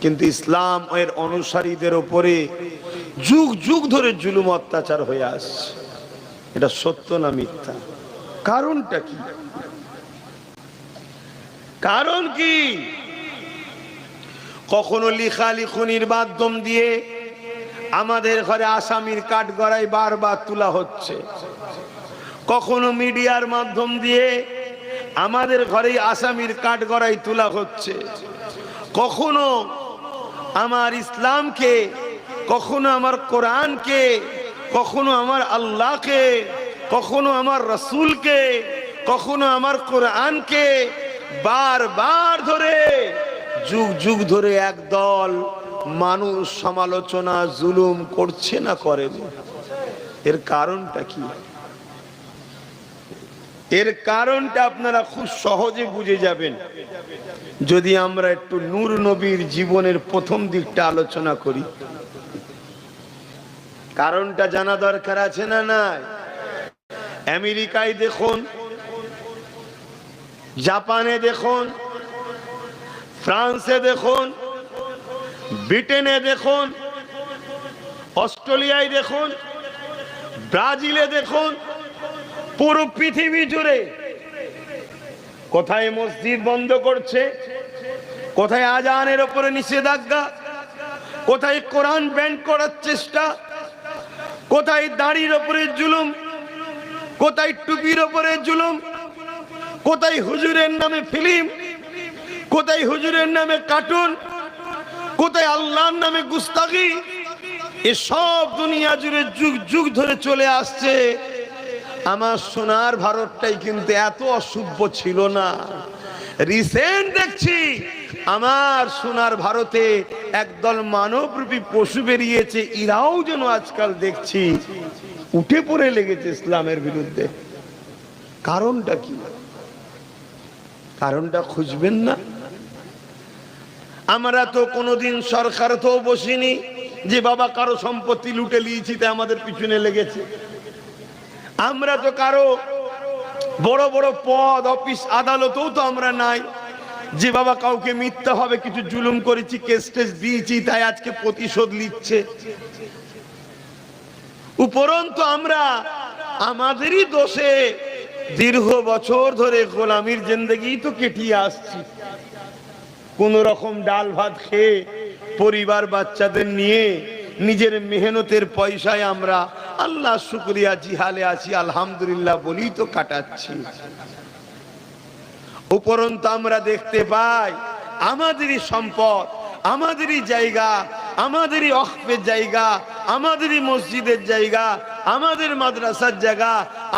কিন্তু ইসলাম এর অনুসারীদের ওপরে যুগ যুগ ধরে জুলুম অত্যাচার হয়ে আসছে। এটা সত্য না মিথ্যা? কারণটা কি? কারণ কি? কখনো লিখা লিখুনির মাধ্যম দিয়ে আমাদের ঘরে আসামির কাঠ গড়াই বারবার তোলা হচ্ছে। কখনো মিডিয়ার মাধ্যম দিয়ে আমাদের ঘরে আসামির কাঠ গড়াই তোলা হচ্ছে। কখনো আমার ইসলামকে, কখনো আমার কোরআনকে, কখনো আমার আল্লাহকে, কখনো আমার রসুলকে, কখনো আমার কোরআনকে বারবার ধরে, যুগ যুগ ধরে একদল মানুষ সমালোচনা, জুলুম করছে না করে। এর কারণটা কি? এর কারণটা আপনারা খুব সহজে বুঝে যাবেন। যদি আমরা একটু নূর নবীর জীবনের প্রথম দিকটা আলোচনা করি। কারণটা জানা দরকার আছে না নাই? আমেরিকায় দেখুন, জাপানে দেখুন, ফ্রান্সে দেখুন, ব্রিটেনে দেখুন, অস্ট্রেলিয়ায় দেখুন, ব্রাজিলে দেখুন পুরো পৃথিবী জুড়ে। কোথায় মসজিদ বন্ধ করছে? কোথায় আজানের ওপরে নিষেধাজ্ঞা? কোথায় কোরআন ব্যান্ড করার চেষ্টা? কোথায় দাড়ির ওপরে জুলুম? কোথায় টুপির ওপরে জুলুম? কোথায় হুজুরের নামে ফিল্ম? কোথায় হুজুরের নামে কার্টুন? কোথায় আল্লাহর নামে গুস্তাগি এসব দুনিয়া জুড়ে যুগ যুগ ধরে চলে আসছে। আমার সোনার ভারতটাই কিন্তু এত অসভ্য ছিল না। রিসেন্ট দেখছি, আমার সোনার ভারতে একদল মানবরূপী পশু বেরিয়েছে। ইরাও যেন আজকাল দেখছি, উঠে পড়ে লেগেছে ইসলামের বিরুদ্ধে। কারণটা কি? কারণটা খুঁজবেন না? আমরা তো কোনোদিন সরকার তো বসিনি যে, বাবা কারও সম্পত্তি লুটে নিয়েছি, তাই আমাদের পিছনে লেগেছে। আমরা তো কারও বড় বড় পদ, অফিস, আদালতেও তো আমরা নাই। যে বাবা কাউকে মিথ্যা হবে, কিছু জুলুম করেছি, কেস টেস দিয়েছি, তাই আজকে প্রতিশোধ নিচ্ছে। উপরন্তু আমরা আমাদেরই দোষে দীর্ঘ বছর ধরে গোলামির জিন্দগি তো কেটিয়ে আসছি। কোন রকম ডাল ভাত খেয়ে পরিবার বাচ্চাদের নিয়ে নিজের মেহনতের পয়সায় আমরা আল্লাহ শুক্রিয়া জিহালে আছি, আলহামদুলিল্লাহ বলি তো কাটাচ্ছি। উপরন্তু আমরা দেখতে পাই, আমাদেরই সম্পদ, আমাদেরই জায়গা, আমাদেরই অক্ফের জায়গা, আমাদেরই মসজিদের জায়গা, আমাদের মাদ্রাসার জায়গা,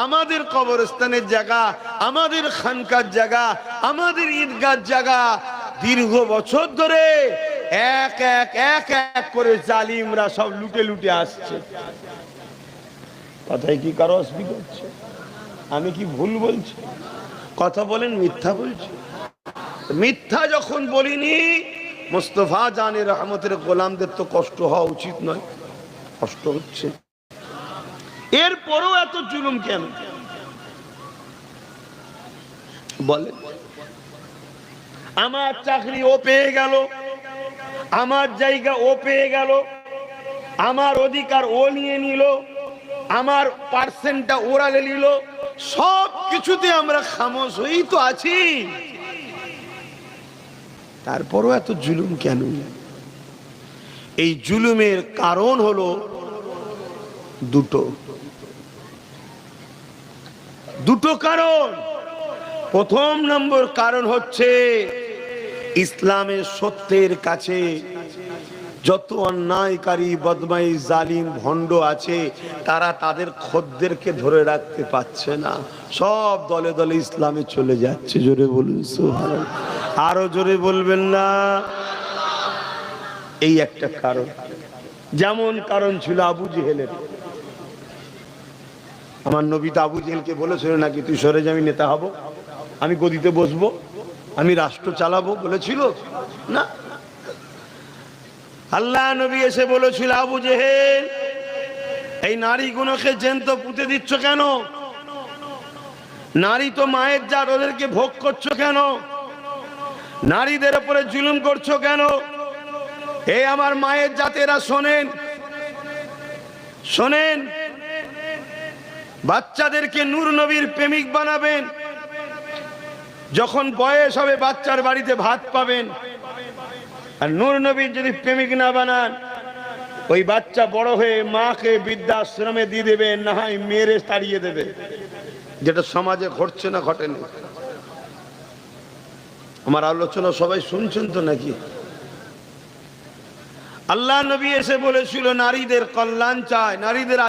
আমাদের কবরস্থানের জায়গা, আমাদের খানকার জায়গা, আমাদের ঈদগার জায়গা। দীর্ঘ বছর ধরে এক এক এক এক করে জালিমরা সব লুটে লুটে আসছে। কথায় কি কারও অসুবিধা হচ্ছে? আমি কি ভুল বলছি? কথা বলেন, মিথ্যা বলছি? মিথ্যা যখন বলিনি, মোস্তফা জানে রহমতের গোলামদের তো কষ্ট হওয়া উচিত নয়, কষ্ট হচ্ছে। এরপরও এত জুলুম কেন? বলে আমার চাকরি ও পেয়ে গেল। আমার জায়গা ও পেয়ে গেল, আমার অধিকার ও নিয়ে নিল, আমার পার্সেন্টটা ওরা নিল, সব কিছুতে আমরা খামোশ হয়েই তো আছি। তারপরও এত জুলুম কেন? এই জুলুমের কারণ হলো দুটো। দুটো কারণ। প্রথম নম্বর কারণ হচ্ছে ইসলামের সত্যের কাছে যত অন্যায়কারী বদমাই জালিম, ভণ্ড আছে, তারা তাদের খদ্দেরকে ধরে রাখতে পারছে না। সব দলে দলে ইসলামে চলে যাচ্ছে, জোরে বলুন, সুবহানাল্লাহ। আরও জোরে বলবেন না। এই একটা কারণ। যেমন কারণ ছিল আবু জেহেলের। আমার নবী তো আবু জেহেলকে বলেছিল, নাকি তুই সরে যাবি, নেতা হব, আমি গদিতে বসবো। আমি রাষ্ট্র চালাবো বলেছিল? না। আল্লাহ নবী এসে বলেছিল, আবু জেহেল, এই নারীগুলোকে জেন্ত পুঁতে দিচ্ছ কেন? নারী তো মায়ের জাত, ওদেরকে ভোগ করছ কেন? নারীদের উপরে জুলুম করছ কেন? হে আমার মায়ের জাতেরা শোনেন শোনেন, বাচ্চাদেরকে নূর নবীর প্রেমিক বানাবেন যখন বয়স হবে, বাচ্চার বাড়িতে ভাত পাবেন। আর নূর নবীর যদি প্রেমিক না বানান, ওই বাচ্চা বড় হয়ে মাকে বৃদ্ধাশ্রমে দিয়ে দেবে না হয় মেরে তাড়িয়ে দেবে। যেটা সমাজে ঘটছে না, ঘটেনি। আমার আলোচনা সবাই শুনছেন তো নাকি? আল্লাহ নবী এসে বলেছিল, নারীদের কল্যাণ চায়, নারীদের